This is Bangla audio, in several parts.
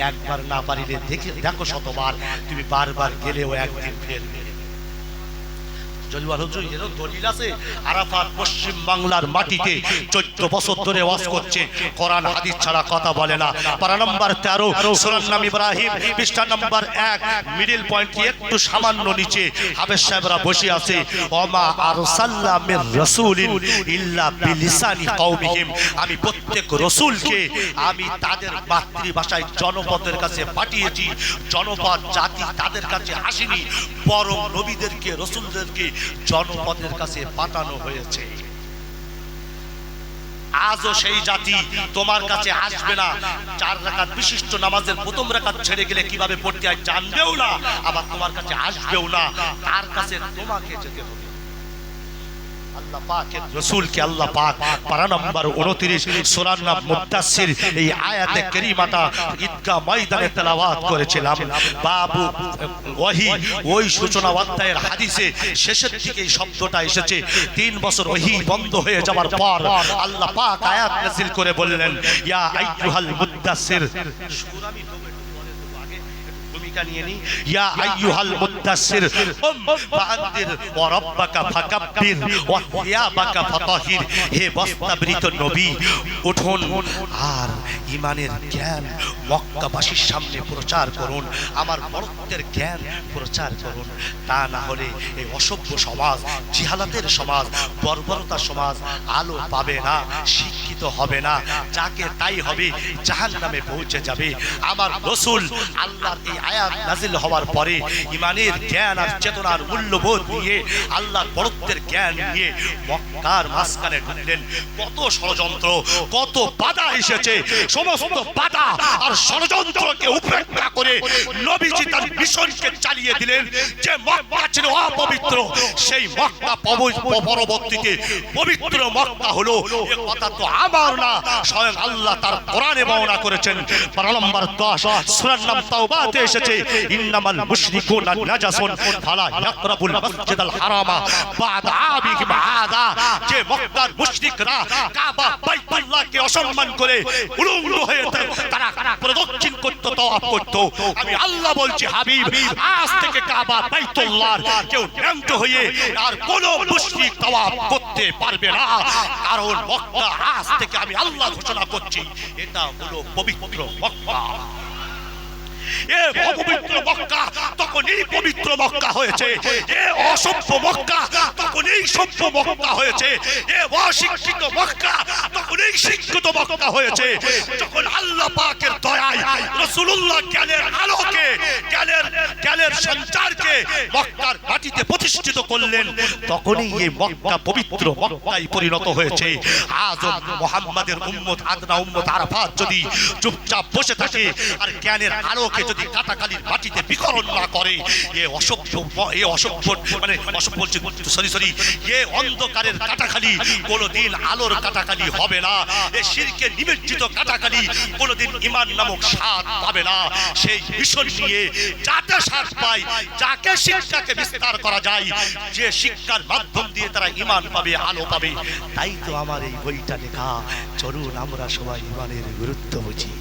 একবার না পারিলে দেখে দেখো শতবার তুমি বারবার গেলেও একদিন ফেরবে করছে। কোরআন ছাড়া কথা বলে না। একটু সামান্য নিচে। আমি প্রত্যেক রসুলকে আমি তাদের মাতৃভাষায় জনপদের কাছে পাঠিয়েছি। জনপদ, জাতি তাদের কাছে আসেনি। বরং নবীদেরকে, রসুলদেরকে জনপদের কাছে পাঠানো হয়েছে। আজও সেই জাতি তোমার কাছে আসবে না। চার রেখার বিশিষ্ট নামাজের প্রথম রাকাত ছেড়ে গেলে কীভাবে পড়তে হয় জানবেও না, আবার তোমার কাছে আসবেও না। তার কাছে তোমাকে যেতে হবে। রসুলকে আল্লাহ পাক পারা নাম্বার 29 সূরার নাম মুদাসসির এই আয়াতে কারীমাটা ঈদগাহ ময়দানে তেলাওয়াত করেছিলাম। বাবু ওয়াহি ওই সূচনা অধ্যায়ের হাদিসে শেষের দিকে এই শব্দটা এসেছে। তিন বছর ওহি বন্ধ হয়ে যাওয়ার পর আল্লাহ পাক আয়াত নাযিল করে বললেন ইয়া আইয়ুহাল মুদাসসির। সূরা আমি দেবো একটু পরে দেবো, আগে একটু ভূমিকা নিয়ে নি। ইয়া আইয়ুহাল মুত্তাসির উম ফাআনদির ওয়া রাব্বাকা ফাকাব্বির ওয়া থিয়াবাকা ফাতাহির। হে বস্তাবৃত নবী উঠুন। আর ইমানের জ্ঞান মক্কাবাসীর সামনে প্রচার করুন, আমার বরত্বের জ্ঞান প্রচার করুন। তা না হলে এই অসভ্য সমাজ, জিহালাতের সমাজ, বর্বরতা সমাজ আলো পাবে না, শিক্ষিত হবে না। যাকে তাই হবে জাহান নামে পৌঁছে যাবে। আমার রসুল আল্লাহর এই আয়াত নাজিল হওয়ার পরে ইমানের জ্ঞান আর চেতনার মূল্যবোধ নিয়ে, আল্লাহর বরত্বের জ্ঞান নিয়ে মক্কার মাঝখানে ঢুকলেন। কত ষড়যন্ত্র, কত বাধা এসেছে। সমস্ত বাধা আর ষড়যন্ত্রকে উপেক্ষা করে নবীজি তার মিশনকে চালিয়ে দিলেন। যে মক্কা ছিল অপবিত্র, সেই মক্কা পরবর্তীতে পবিত্র মক্কা হলো। এ কথা তো আমার না, স্বয়ং আল্লাহ তার কোরআনে বর্ণনা করেছেন। নম্বর 10 সূরার নাম তাওবাতে এসেছে। ইন্নামাল মুশরিকুনা নাজাসুন ফালা ইয়াকরাবুল মাসজিদাল হারামা বাদা আবিহিম আদা যে মক্কার মুশরিকরা কাবা বাইতুল্লাহকে অসম্মান করে উলঙ্গ হয়ে তারা প্রদক্ষিণ করতে তওয়াফ করতো। আমি আল্লাহ বলছি, হাবিব, আজ থেকে কাবা বাইতুল্লাহর কেউ ন্যাংট হয়ে আর কোন মুশরিক তওয়াফ করতে পারবে না। কারণ মক্কা আজ থেকে আমি আল্লাহ ঘোষণা করছি, এটা হলো পবিত্র মক্কা। এ অপবিত্র মক্কা পবিত্র মক্কা হয়েছে। এ অসভ্য মক্কা সভ্য মক্কা হয়েছে। এ অশিক্ষিত মক্কা শিক্ষিত মক্কা হয়েছে। যখন আল্লাহ পাকের দয়ায় জ্ঞানের আলোকে, জ্ঞানের জ্ঞানের সঞ্চারকে মক্কার মাটিতে প্রতিষ্ঠিত করলেন, তখনই এই মক্কা পবিত্র মক্কায় পরিণত হয়েছে। আজ মোহাম্মদের উম্মত, আদনা উম্মত আরাফাত যদি চুপচাপ বসে থাকে আর জ্ঞানের আলোকে যদি কাটাকালির মাটিতে বিকরণ না করে এ অসভ্য এ অসভ্য মানে অসভ্য বলছি সরি সরি এ অন্ধকারের কাটাখালি কোনোদিন আলোর কাটাকালি হবে না। এ শিরকে নিমজ্জিত কাটাকালি কোনোদিন ইমান নামক স্বাদ পাবে না। সেই মিশন নিয়ে যাতে স্বাদ পায় যাকে শিক্ষাকে বিস্তার করা যায় যে শিক্ষার মাধ্যম দিয়ে তারা ইমান পাবে আলো পাবে। তাই তো আমার এই বইটা লেখা। চলুন আমরা সবাই ইমানের গুরুত্ব বুঝি।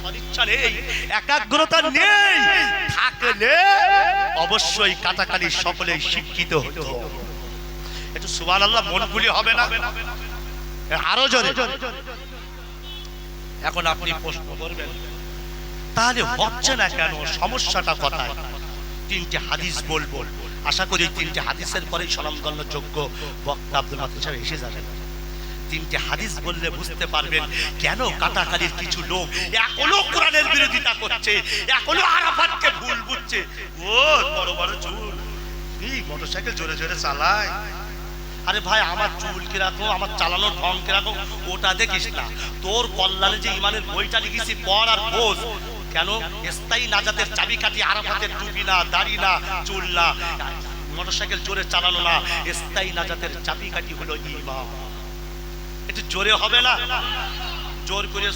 সদিচ্ছা নেই একাগ্রতা নেই। থাকলে অবশ্যই কাটাকালি সকলেই শিক্ষিত হতো। একটু সুবান আল্লাহ মনগুলি হবে না? আরও জোরে। এখন আপনি প্রশ্ন করবেন তাহলে হচ্ছে না কেন? সমস্যাটা কোথায়? তিনটে হাদিস বলব। আশা করি তিনটে হাদিসের পরেই স্বনামধন্য যোগ্য বক্তা আব্দুল মাতুল সাহেব এসে যাবেন। তিনটে হাদিস বললে বুঝতে পারবেন কেন কাটাকালির কিছু লোক এখনও কোরআনের বিরোধিতা করছে এখনও আরাফাতকে ভুল বুঝছে। ও, বড় বড় চুল। এই মোটরসাইকেল জোরে জোরে চালায়? আরে ভাই, আমার চুল কীরকম, আমার চালানোর ঢং কীরকম, ওটা দেখিস না। তোর কল্যাণে যে ইমানের বইটা লিখেছি, পড় আর বোঝ। কেন? স্থায়ী নাজাতের চাবিকাঠি আরাফাতের টুপি না, দাড়ি না, চুল না। মোটরসাইকেল জোরে চালানো না, স্থায়ী নাজাতের চাবিকাঠি হলো ইমান। একটু জোরে হবে না? জোর করে